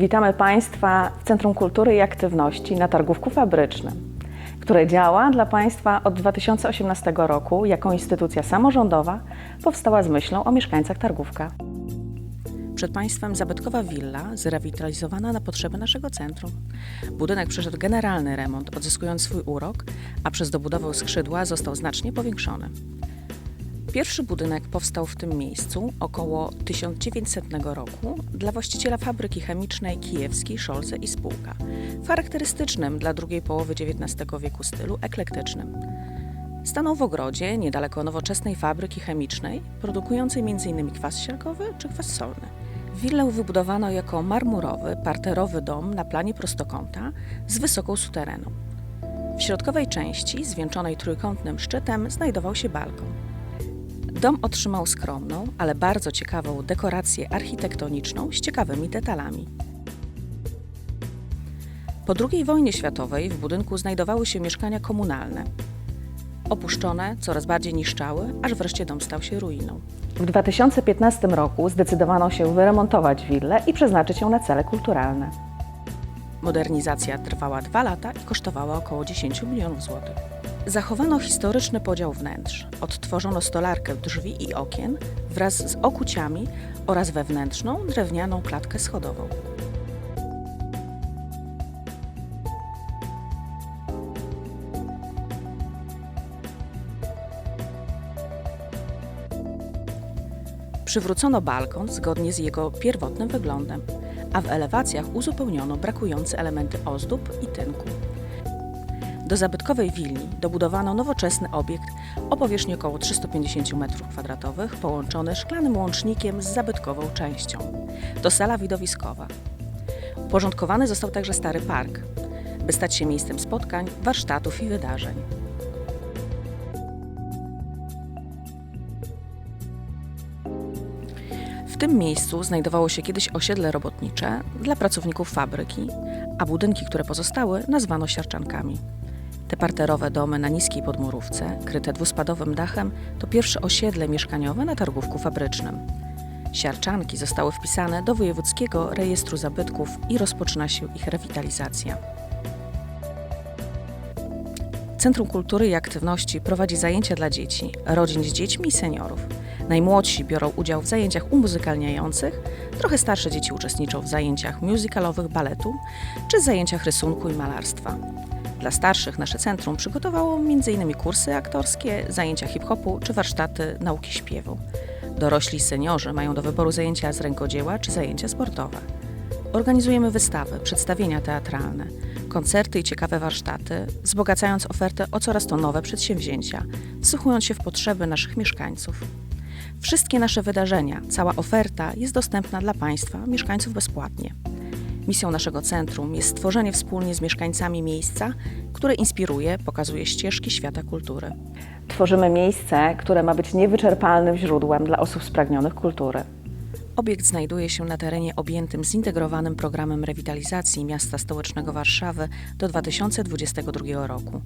Witamy Państwa w Centrum Kultury i Aktywności na Targówku Fabrycznym, które działa dla Państwa od 2018 roku jako instytucja samorządowa, powstała z myślą o mieszkańcach Targówka. Przed Państwem zabytkowa willa zrewitalizowana na potrzeby naszego centrum. Budynek przeszedł generalny remont, odzyskując swój urok, a przez dobudowę skrzydła został znacznie powiększony. Pierwszy budynek powstał w tym miejscu około 1900 roku dla właściciela fabryki chemicznej kijewskiej Szolze i spółka, charakterystycznym dla drugiej połowy XIX wieku stylu eklektycznym. Stanął w ogrodzie niedaleko nowoczesnej fabryki chemicznej, produkującej m.in. kwas siarkowy czy kwas solny. Willę wybudowano jako marmurowy, parterowy dom na planie prostokąta z wysoką sutereną. W środkowej części, zwieńczonej trójkątnym szczytem, znajdował się balkon. Dom otrzymał skromną, ale bardzo ciekawą dekorację architektoniczną z ciekawymi detalami. Po II wojnie światowej w budynku znajdowały się mieszkania komunalne. Opuszczone, coraz bardziej niszczały, aż wreszcie dom stał się ruiną. W 2015 roku zdecydowano się wyremontować willę i przeznaczyć ją na cele kulturalne. Modernizacja trwała dwa lata i kosztowała około 10 milionów złotych. Zachowano historyczny podział wnętrz. Odtworzono stolarkę drzwi i okien wraz z okuciami oraz wewnętrzną drewnianą klatkę schodową. Przywrócono balkon zgodnie z jego pierwotnym wyglądem, a w elewacjach uzupełniono brakujące elementy ozdób i tynku. Do zabytkowej willi dobudowano nowoczesny obiekt o powierzchni około 350 m2, połączony szklanym łącznikiem z zabytkową częścią. To sala widowiskowa. Uporządkowany został także stary park, by stać się miejscem spotkań, warsztatów i wydarzeń. W tym miejscu znajdowało się kiedyś osiedle robotnicze dla pracowników fabryki, a budynki, które pozostały, nazwano siarczankami. Te parterowe domy na niskiej podmurówce, kryte dwuspadowym dachem, to pierwsze osiedle mieszkaniowe na targówku fabrycznym. Siarczanki zostały wpisane do Wojewódzkiego Rejestru Zabytków i rozpoczyna się ich rewitalizacja. Centrum Kultury i Aktywności prowadzi zajęcia dla dzieci, rodzin z dziećmi i seniorów. Najmłodsi biorą udział w zajęciach umuzykalniających, trochę starsze dzieci uczestniczą w zajęciach musicalowych baletu czy zajęciach rysunku i malarstwa. Dla starszych nasze centrum przygotowało m.in. kursy aktorskie, zajęcia hip-hopu czy warsztaty nauki śpiewu. Dorośli seniorzy mają do wyboru zajęcia z rękodzieła czy zajęcia sportowe. Organizujemy wystawy, przedstawienia teatralne, koncerty i ciekawe warsztaty, wzbogacając ofertę o coraz to nowe przedsięwzięcia, wsłuchując się w potrzeby naszych mieszkańców. Wszystkie nasze wydarzenia, cała oferta jest dostępna dla Państwa, mieszkańców bezpłatnie. Misją naszego centrum jest stworzenie wspólnie z mieszkańcami miejsca, które inspiruje, pokazuje ścieżki świata kultury. Tworzymy miejsce, które ma być niewyczerpalnym źródłem dla osób spragnionych kultury. Obiekt znajduje się na terenie objętym zintegrowanym programem rewitalizacji miasta stołecznego Warszawy do 2022 roku.